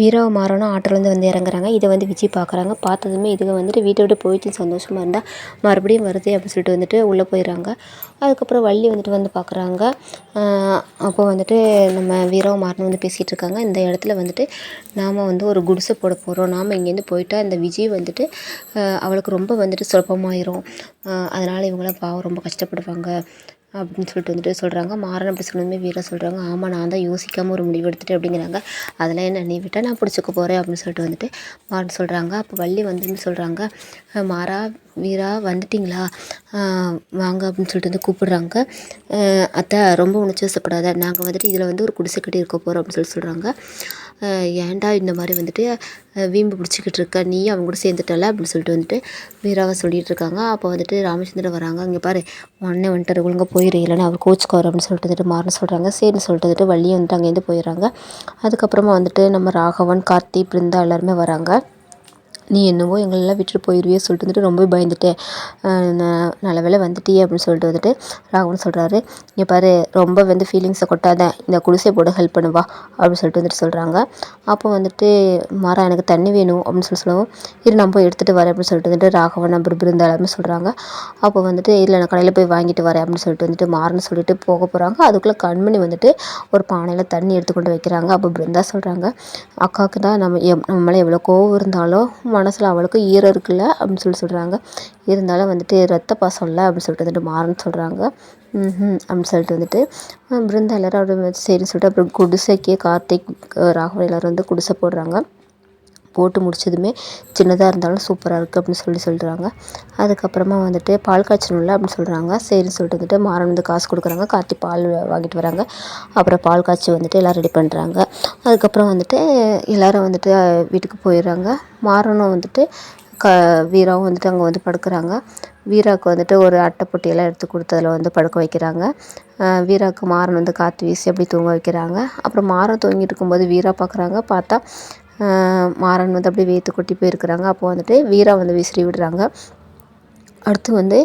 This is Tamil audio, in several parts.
வீராவை மாறனும் ஆட்டோலேருந்து வந்து இறங்குறாங்க. இதை வந்து விஜய் பார்க்குறாங்க. பார்த்ததுமே இதுங்க வந்துட்டு வீட்டை விட்டு போயிட்டு சந்தோஷமாக இருந்தால் மறுபடியும் வருது அப்படின்னு சொல்லிட்டு வந்துட்டு உள்ளே போயிடுறாங்க. அதுக்கப்புறம் வள்ளி வந்துட்டு வந்து பார்க்குறாங்க. அப்போ வந்துட்டு நம்ம வீராவும் மாறனும் வந்து பேசிகிட்டு இருக்காங்க. இந்த இடத்துல வந்துட்டு நாம் வந்து ஒரு குடிசை போட போகிறோம் நாம் இங்கேருந்து போயிட்டால் இந்த விஜய் வந்துட்டு அவளுக்கு ரொம்ப வந்துட்டு சுலபமாயிரும். அதனால் இவங்களாம் பாவம் ரொம்ப கஷ்டப்படுவாங்க. அப்படின்னு சொல்லிட்டு வந்துட்டு சொல்கிறாங்க மாறன் அப்படி சொன்னதுமே வீரா சொல்கிறாங்க ஆமாம் நான் தான் யோசிக்காமல் ஒரு முடிவு எடுத்துகிட்டு அப்படிங்கிறாங்க. அதெல்லாம் என்ன நீ விட்டால் நான் பிடிச்சிக்க போகிறேன் அப்படின்னு சொல்லிட்டு வந்துட்டு மாறன் சொல்கிறாங்க அப்போ வள்ளி வந்து சொல்கிறாங்க மாறா வீரா வந்துட்டிங்களா? வாங்க அப்படின்னு சொல்லிட்டு வந்து கூப்பிடுறாங்க. அத்தை ரொம்ப உணர்ச்சி வசப்படாத. நாங்கள் வந்துட்டு இதில் வந்து ஒரு குடிசை கட்டி இருக்க போகிறோம் அப்படின்னு சொல்லி சொல்கிறாங்க ஏன்டா இந்த மாதிரி வந்துட்டு வீம்பு பிடிச்சிக்கிட்டு இருக்க? நீ அவங்க கூட சேர்ந்துட்டல அப்படின்னு சொல்லிட்டு வந்துட்டு வீராவை சொல்லிகிட்டு இருக்காங்க. அப்போ வந்துட்டு ராமச்சந்திரன் வராங்க. இங்கே பாரு உடனே வந்துட்டு ஒழுங்காக போயிரு. இல்லைன்னா அவர் கோச்சுக்கார் அப்படின்னு சொல்லிட்டு வந்துட்டு மாறன்னு சொல்கிறாங்க சரின்னு சொல்லிட்டு வந்துட்டு வள்ளியும் வந்துட்டு அங்கேருந்து போயிடுறாங்க. அதுக்கப்புறமா வந்துட்டு நம்ம ராகவன் கார்த்தி பிருந்தா எல்லாருமே வராங்க. நீ என்னவோ எங்களெல்லாம் விட்டுட்டு போயிடுவியே சொல்லிட்டு வந்துட்டு ரொம்ப பயந்துட்டேன். நல்ல வேலை வந்துட்டியே அப்படின்னு சொல்லிட்டு வந்துட்டு ராகவன் சொல்கிறாரு இங்கே பாரு ரொம்ப வந்து ஃபீலிங்ஸை கொட்டாத இந்த குடிசை போட ஹெல்ப் பண்ணுவா அப்படின்னு சொல்லிட்டு வந்துட்டு சொல்கிறாங்க அப்போ வந்துட்டு மாறா எனக்கு தண்ணி வேணும் அப்படின்னு சொல்லி சொல்லவும் இரு நான் போய் எடுத்துகிட்டு வரேன் அப்படின்னு சொல்லிட்டு வந்துட்டு ராகவன் அப்புறம் பிருந்தா சொல்கிறாங்க அப்போ வந்துட்டு இல்லை நான் கடையில் போய் வாங்கிட்டு வரேன் அப்படின்னு சொல்லிட்டு வந்துட்டு மாறன்னு சொல்லிட்டு போக போகிறாங்க அதுக்குள்ளே கண்மணி வந்துட்டு ஒரு பானையில் தண்ணி எடுத்து கொண்டு வைக்கிறாங்க. அப்போ பிருந்தா சொல்கிறாங்க அக்காவுக்கு தான் நம்ம எம் நம்மளால் எவ்வளோ கோவம் இருந்தாலும் மனசில் அவளுக்கும் ஈரம் இருக்குல்ல அப்படின்னு சொல்லி சொல்கிறாங்க இருந்தாலும் வந்துட்டு ரத்த பாசம் இல்லை அப்படின்னு சொல்லிட்டு வந்துட்டு மாறன்னு சொல்கிறாங்க ம் அப்படின்னு சொல்லிட்டு வந்துட்டு பிருந்தா எல்லோரும் அப்படி சரின்னு சொல்லிட்டு அப்புறம் குடிசைக்கு கார்த்திக் ராகவன் எல்லோரும் வந்து குடிசை போடுறாங்க. போட்டு முடிச்சதுமே சின்னதாக இருந்தாலும் சூப்பராக இருக்குது அப்படின்னு சொல்லி சொல்கிறாங்க அதுக்கப்புறமா வந்துட்டு பால் காய்ச்சணும்ல அப்படின்னு சொல்கிறாங்க சரின்னு சொல்லிட்டு வந்துட்டு மாறன் வந்து காசு கொடுக்குறாங்க. கார்த்தி பால் வாங்கிட்டு வராங்க. அப்புறம் பால் காய்ச்சி வந்துட்டு எல்லாம் ரெடி பண்ணுறாங்க அதுக்கப்புறம் வந்துட்டு எல்லோரும் வந்துட்டு வீட்டுக்கு போயிடுறாங்க. மாறனும் வந்துட்டு க வீராவும் வந்துட்டு அங்கே வந்து படுக்கிறாங்க. வீராவுக்கு வந்துட்டு ஒரு அட்டைப்பொட்டியெல்லாம் எடுத்து கொடுத்து அதில் வந்து படுக்க வைக்கிறாங்க. வீராவுக்கு மாறன் வந்து காற்று வீசி அப்படி தூங்க வைக்கிறாங்க. அப்புறம் மாறன் தூங்கிட்டு இருக்கும்போது வீரா பார்க்குறாங்க பார்த்தா மாறன் வந்து அப்படியே வேத்து கொட்டி போயிருக்கிறாங்க. அப்போ வந்துட்டு வீரா வந்து விசிறி விடுறாங்க. அடுத்து வந்து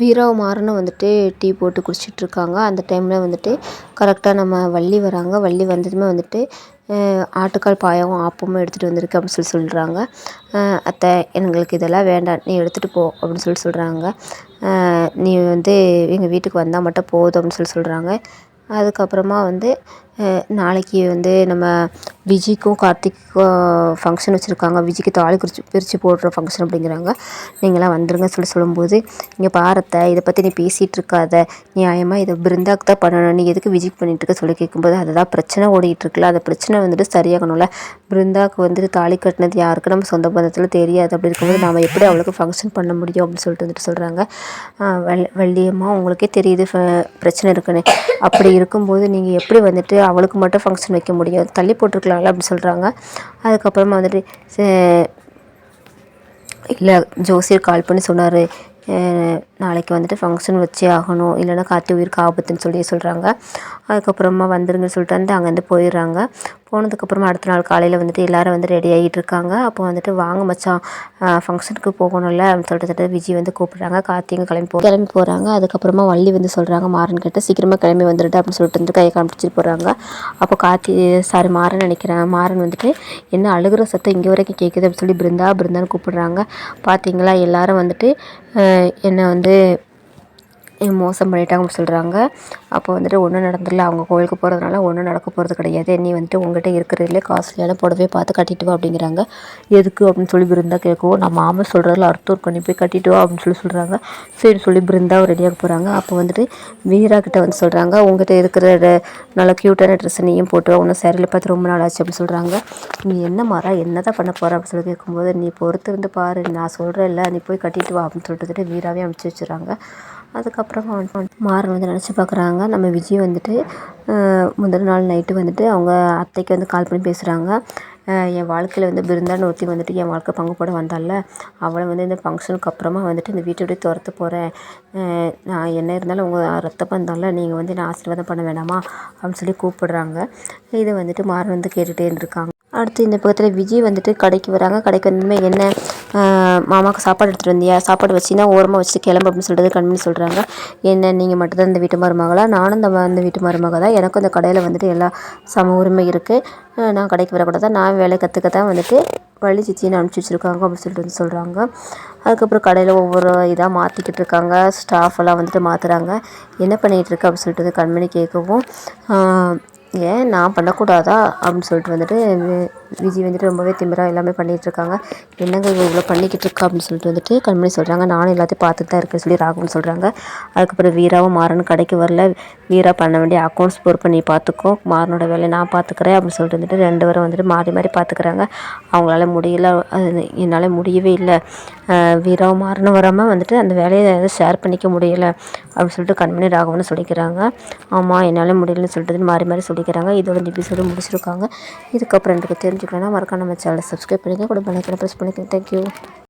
வீராவும் மாறனும் வந்துட்டு டீ போட்டு குடிச்சிட்ருக்காங்க. அந்த டைமில் வந்துட்டு கரெக்டாக நம்ம வள்ளி வராங்க. வள்ளி வந்ததுமே வந்துட்டு ஆட்டுக்கால் பாயாவும் ஆப்பமும் எடுத்துகிட்டு வந்திருக்கு அப்படின்னு சொல்லி சொல்கிறாங்க அத்தை எங்களுக்கு இதெல்லாம் வேண்டாம். நீ எடுத்துகிட்டு போ அப்படின்னு சொல்லி சொல்கிறாங்க நீ வந்து எங்கள் வீட்டுக்கு வந்தால் மட்டும் போதும் அப்படின்னு சொல்லி சொல்கிறாங்க அதுக்கப்புறமா வந்து நாளைக்கு வந்து நம்ம விஜிக்கும் கார்த்திக்கும் ஃபங்க்ஷன் வச்சுருக்காங்க. விஜிக்கு தாலி குறிச்சு பிரித்து போடுற ஃபங்க்ஷன் அப்படிங்கிறாங்க. நீங்களாம் வந்துருங்க சொல்லி சொல்லும்போது இங்கே பாரத்தை இதை பற்றி நீ பேசிகிட்டு இருக்காத. நியாயமாக இதை பிருந்தாக்கு தான் பண்ணணும். நீ எதுக்கு விஜிக்கு பண்ணிகிட்டு சொல்லி கேட்கும்போது அதுதான் பிரச்சனை ஓடிக்கிட்டுருக்குல்ல அந்த பிரச்சனை வந்துட்டு சரியாகணும்ல. பிருந்தாக்கு வந்துட்டு தாலி கட்டினது யாருக்கு? நம்ம சொந்த பந்தத்தில் தெரியாது. அப்படி இருக்கும்போது நாம் எப்படி அவளுக்கு ஃபங்க்ஷன் பண்ண முடியும் அப்படின்னு சொல்லிட்டு வந்துட்டு சொல்கிறாங்க வள் வள்ளியம்மா உங்களுக்கே தெரியுது பிரச்சனை இருக்குன்னு. அப்படி இருக்கும்போது நீங்கள் எப்படி வந்துட்டு அவளுக்கு மட்டும் ஃபங்க்ஷன் வைக்க முடியும் தள்ளி போட்டிருக்கலாம்ல அப்படின்னு சொல்கிறாங்க அதுக்கப்புறமா வந்துட்டு இல்லை ஜோசியர் கால் பண்ணி சொன்னார். நாளைக்கு வந்துட்டு ஃபங்க்ஷன் வச்சே ஆகணும். இல்லைன்னா காற்று உயிருக்கு ஆபத்துன்னு சொல்லி சொல்கிறாங்க அதுக்கப்புறமா வந்துருங்கன்னு சொல்லிட்டு வந்து அங்கேருந்து போயிடுறாங்க. போனதுக்கப்புறமா அடுத்த நாள் காலையில் வந்துட்டு எல்லோரும் வந்து ரெடி ஆகிட்டு இருக்காங்க அப்போ வந்துட்டு வாங்க மச்சான் ஃபங்க்ஷனுக்கு போகணும்ல. அப்படின்னு சொல்லிட்டு விஜய் வந்து கூப்பிட்றாங்க. கார்த்திகை கிளம்பி போ கிளம்பி போகிறாங்க அதுக்கப்புறமா வள்ளி வந்து சொல்கிறாங்க மாறன் கிட்ட சீக்கிரமாக கிளம்பி வந்துட்டு அப்படின்னு சொல்லிட்டு வந்து கையை காமிச்சிட்டு போகிறாங்க அப்போ கார்த்தி சாரி மாறன் நினைக்கிறேன். மாறன் வந்துட்டு என்ன அழுகிற சத்தம் இங்கே வரைக்கும் கேட்குது அப்படின்னு சொல்லி பிருந்தா பிருந்தான்னு கூப்பிடுறாங்க. பார்த்தீங்களா எல்லாரும் வந்துட்டு என்னை வந்து மோசம் பண்ணிட்டாங்க அப்படின்னு சொல்கிறாங்க அப்போ வந்துட்டு ஒன்றும் நடந்துடல. அவங்க கோவிலுக்கு போகிறதுனால ஒன்றும் நடக்க போகிறது கிடையாது. நீ வந்துட்டு உங்கள்கிட்ட இருக்கிறதுலே காஸ்ட்லியான புடவையை பார்த்து கட்டிட்டு வா அப்படிங்கிறாங்க. எதுக்கு அப்படின்னு சொல்லி பிருந்தா கேட்கவும் நம்ம மாமா சொல்கிறதுல அர்த்தம் கொண்டு போய் கட்டிட்டு வா அப்படின்னு சொல்லி சொல்கிறாங்க சரி சொல்லி பிருந்தாவும் ரெடியாக போகிறாங்க அப்போ வந்துட்டு வீரா கிட்ட வந்து சொல்கிறாங்க உங்கள்கிட்ட இருக்கிற நல்ல க்யூட்டான ட்ரெஸ்ஸை நீயும் போட்டு வா. உன்னை சேரில் பார்த்து ரொம்ப நாள் ஆச்சு அப்படின்னு சொல்கிறாங்க நீ என்ன மாறா? என்ன தான் பண்ண போகிற அப்படின்னு சொல்லி கேட்கும்போது நீ பொறுத்து வந்து பாரு. நான் சொல்கிறேன் இல்லை நீ போய் கட்டிட்டு வா அப்படின்னு சொல்லிட்டு வீராவே அனுப்பிச்சி வச்சுறாங்க அதுக்கப்புறமா மாறன் வந்து நினச்சி பார்க்குறாங்க நம்ம விஜய் வந்துட்டு முதல் நாள் நைட்டு வந்துட்டு அவங்க அத்தைக்கு வந்து கால் பண்ணி பேசுகிறாங்க என் வாழ்க்கையில் வந்து பிருந்தான்னு ஒருத்தி வந்துட்டு என் வாழ்க்கை பங்கு போட வந்தால அவளை வந்து இந்த ஃபங்க்ஷனுக்கு அப்புறமா வந்துட்டு இந்த வீட்டை விட்டு துரத்து போகிறேன் நான் என்ன இருந்தாலும் உங்கள் ரத்த பந்தால நீங்கள் வந்து என்ன ஆசீர்வாதம் பண்ண வேணாமா? அப்படின்னு சொல்லி கூப்பிடுறாங்க. இதை வந்துட்டு மாறன் வந்து கேட்டுகிட்டே இருந்திருக்காங்க. அடுத்து இந்த பக்கத்தில் விஜய் வந்துட்டு கடைக்கு வராங்க. கடைக்கு வந்ததுமே என்ன? மாமாவுக்கு சாப்பாடு எடுத்துகிட்டு வந்தியா? சாப்பாடு வச்சின்னா ஓரமாக வச்சுட்டு கிளம்பு அப்படின்னு சொல்லிட்டு கண்மணி சொல்கிறாங்க என்ன நீங்கள் மட்டும்தான் இந்த வீட்டு மருமகளா? நானும் இந்த அந்த இந்த வீட்டு மருமக தான். எனக்கும் இந்த கடையில் வந்துட்டு எல்லா சம உரிமை இருக்குது நான் கடைக்கு வரக்கூடாது. நான் வேலை கற்றுக்க தான் வந்துட்டு வழி சிச்சின்னு அனுப்பிச்சி வச்சுருக்காங்க அப்படின்னு சொல்லிட்டு வந்து சொல்கிறாங்க அதுக்கப்புறம் கடையில் ஒவ்வொரு இதாக மாற்றிக்கிட்டு இருக்காங்க. ஸ்டாஃப் எல்லாம் வந்துட்டு மாற்றுறாங்க என்ன பண்ணிகிட்டு இருக்க அப்படின்னு சொல்லிட்டு கண்மணி கேட்கவும் ஏன் நான் பண்ணக்கூடாதா? அப்படின்னு சொல்லிட்டு வந்துட்டு வி- விஜய் வந்துட்டு ரொம்பவே திமிராக எல்லாமே பண்ணிகிட்ருக்காங்க என்னங்க இவ்வளோ பண்ணிக்கிட்டு இருக்கா? அப்படின்னு சொல்லிட்டு வந்துட்டு கண்மணி சொல்கிறாங்க நானும் எல்லாத்தையும் பார்த்துட்டு தான் இருக்கேன்னு சொல்லி ராகுன்னு சொல்கிறாங்க அதுக்கப்புறம் வீராவும் மாறன் கடைக்கு வரல. வீரா பண்ண வேண்டிய அக்கௌண்ட்ஸ் பொறுப்பை நீ பார்த்துக்கோ. மாறனோட வேலையை நான் பார்த்துக்கிறேன் அப்படின்னு சொல்லிட்டு வந்துட்டு ரெண்டு பேரும் வந்துட்டு மாறி மாறி பார்த்துக்கிறாங்க. அவங்களால முடியல. அது என்னால் முடியவே இல்லை. வீராவும் மாறனும் வராமல் வந்துட்டு அந்த வேலையை ஷேர் பண்ணிக்க முடியலை. அப்படின்னு சொல்லிட்டு கண்மணி ராகவன்னு சொல்லிக்கிறாங்க. ஆமாம் என்னால் முடியலன்னு சொல்லிட்டு மாறி மாறி சொல்லிக்கிறாங்க இதோட இந்த எபிசோடு முடிச்சிருக்காங்க. இதுக்கப்புறம் எனக்கு தெரிஞ்சுக்கணும்னா மறக்காம நம்ம சேனலை சப்ஸ்கிரைப் பண்ணிக்கோங்க. கூட பண்ணி ப்ரெஸ் பண்ணிக்கோங்க. தேங்க்யூ